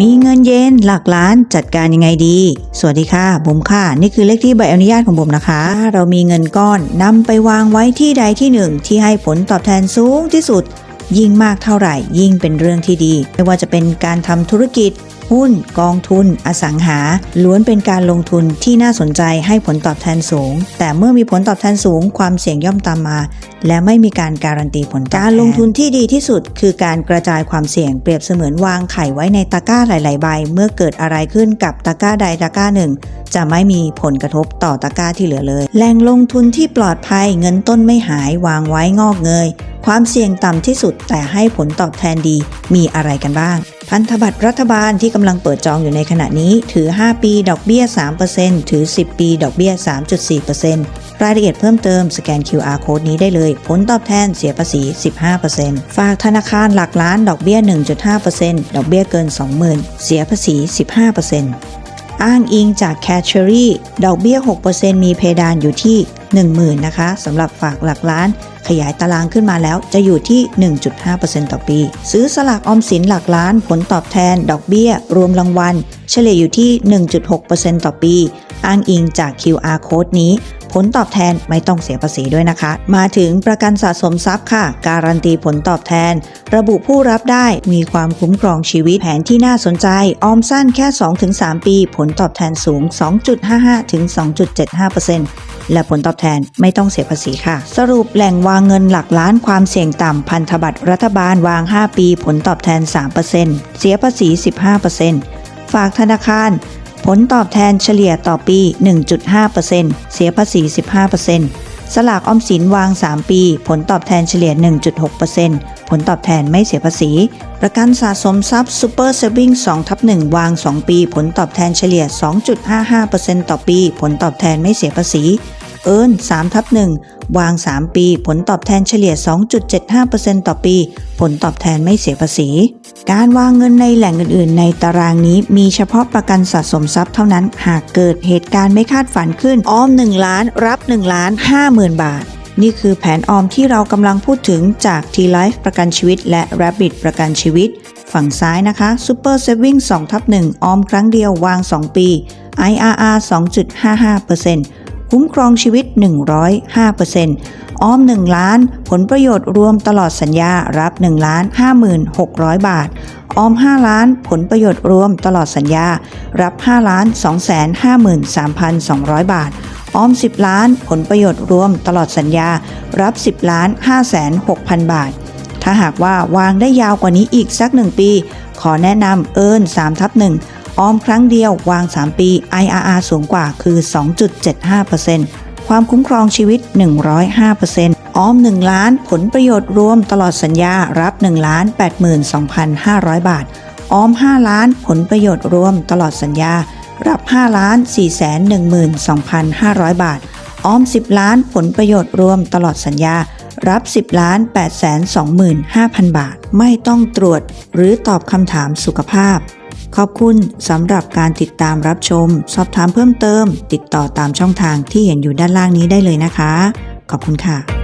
มีเงินเย็นหลักล้านจัดการยังไงดี สวัสดีค่ะบุ๋มค่ะ นี่คือเลขที่ใบอนุญาตของบุ๋มนะคะถ้าเรามีเงินก้อนนำไปวางไว้ที่ใดที่หนึ่งที่ให้ผลตอบแทนสูงที่สุด ยิ่งมากเท่าไหร่ยิ่งเป็นเรื่องที่ดี ไม่ว่าจะเป็นการทำธุรกิจ หุ้น กองทุน อสังหา ล้วนเป็นการลงทุนที่น่าสนใจให้ผลตอบแทนสูง แต่เมื่อมีผลตอบแทนสูง ความเสี่ยงย่อมตามมา และไม่มีการการันตีผลตอบแทนการลงทุนที่ดีที่สุด คือการกระจายความเสี่ยงเปรียบเสมือนวางไข่ไว้ในตะกร้าหลาย ๆ ใบ เมื่อเกิดอะไรขึ้นกับตะกร้าใดตะกร้าหนึ่งจะไม่มีผลกระทบต่อตะกร้าที่เหลือเลย แหล่งลงทุนที่ปลอดภัยเงินต้นไม่หายวางไว้งอกเงย ความเสี่ยงต่ำที่สุดแต่ให้ผลตอบแทนดีมีอะไรกันบ้าง พันธบัตรรัฐบาลที่กำลังเปิดจองอยู่ในขณะนี้ ถือ 5 ปีดอกเบี้ย 3%ถือ 10 ปี ดอกเบี้ย 3.4%รายละเอียดเพิ่มเติมสแกน QR code นี้ได้เลย ผลตอบแทนเสียภาษี 15%ฝากธนาคารหลักล้านดอกเบี้ย 1.5%ดอกเบี้ยเกิน 20,000 เสียภาษี 15%อ้างอิงจาก c a t c h e r y ดอกเบี้ย 6%มีเพดานอยู่ที่ 10,000 นะคะสำหรับฝากหลักล้าน ขยายตารางขึ้นมาแล้วจะอยู่ที่ 1.5%ต่อปี ซื้อสลากออมสินหลักล้าน ผลตอบแทน ดอกเบี้ย รวมรางวัล เฉลี่ยอยู่ที่ 1.6%ต่อปี อ้างอิงจาก QR code นี้ผลตอบแทนไม่ต้องเสียภาษีด้วยนะคะ มาถึงประกันสะสมทรัพย์ค่ะ การันตีผลตอบแทน ระบุผู้รับได้มีความคุ้มครองชีวิตแผนที่น่าสนใจ ออมสั้นแค่ 2-3 ปี ผลตอบแทนสูง 2.55-2.75% และผลตอบแทนไม่ต้องเสียภาษีค่ะ สรุปแหล่งวางเงินหลักล้านความเสี่ยงต่ำพันธบัตรรัฐบาลวาง 5 ปี ผลตอบแทน 3%เสียภาษี 15%ฝากธนาคาร ผลตอบแทนเฉลี่ยต่อปี 1.5%เสียภาษี 15% สลากออมสินวาง 3 ปี ผลตอบแทนเฉลี่ย 1.6%ผลตอบแทนไม่เสียภาษี ประกันสะสมทรัพย์ Super Saving 2ทับ1วาง 2 ปี ผลตอบแทนเฉลี่ย 2.55%ต่อปี ผลตอบแทนไม่เสียภาษี อิร์น3ทับ1วาง 3 ปี ผลตอบแทนเฉลี่ย 2.75%ต่อปี ผลตอบแทนไม่เสียภาษี การวางเงินในแหล่งอื่น ๆ ในตารางนี้มีเฉพาะประกันสะสมทรัพย์เท่านั้น หากเกิดเหตุการณ์ไม่คาดฝันขึ้น ออม 1 ล้าน รับ 1 ล้าน5หมื่นบาท นี่คือแผนออมที่เรากำลังพูดถึงจาก T-Life ประกันชีวิต และ Rabbit ประกันชีวิต ฝั่งซ้ายนะคะ Super Saving 2ทับ1ออมครั้งเดียววาง 2 ปี IRR 2.55% คุ้มครองชีวิต 105%ออม 1 ล้าน ผลประโยชน์รวมตลอดสัญญารับ 1 ล้าน 5,600 บาท ออม 5 ล้าน ผลประโยชน์รวมตลอดสัญญา รับ 5 ล้าน 253,200 บาท ออม 10 ล้าน ผลประโยชน์รวมตลอดสัญญา รับ 10 ล้าน 56,000บาท ถ้าหากว่าวางได้ยาวกว่านี้อีกสัก 1 ปี ขอแนะนำเอิญ3ทับ1 ออมครั้งเดียววาง 3 ปี IRR สูงกว่าคือ 2.75%ความคุ้มครองชีวิต 105%ออม 1 ล้าน ผลประโยชน์รวมตลอดสัญญารับ 1 ล้าน 82,500 บาท ออม 5 ล้าน ผลประโยชน์รวมตลอดสัญญา รับ 5 ล้าน 412,500 บาท ออม 10 ล้าน ผลประโยชน์รวมตลอดสัญญา รับ 10 ล้าน 825,000 บาท ไม่ต้องตรวจหรือตอบคำถามสุขภาพ ขอบคุณสำหรับการติดตามรับชม สอบถามเพิ่มเติม ติดต่อตามช่องทางที่เห็นอยู่ด้านล่างนี้ได้เลยนะคะ ขอบคุณค่ะ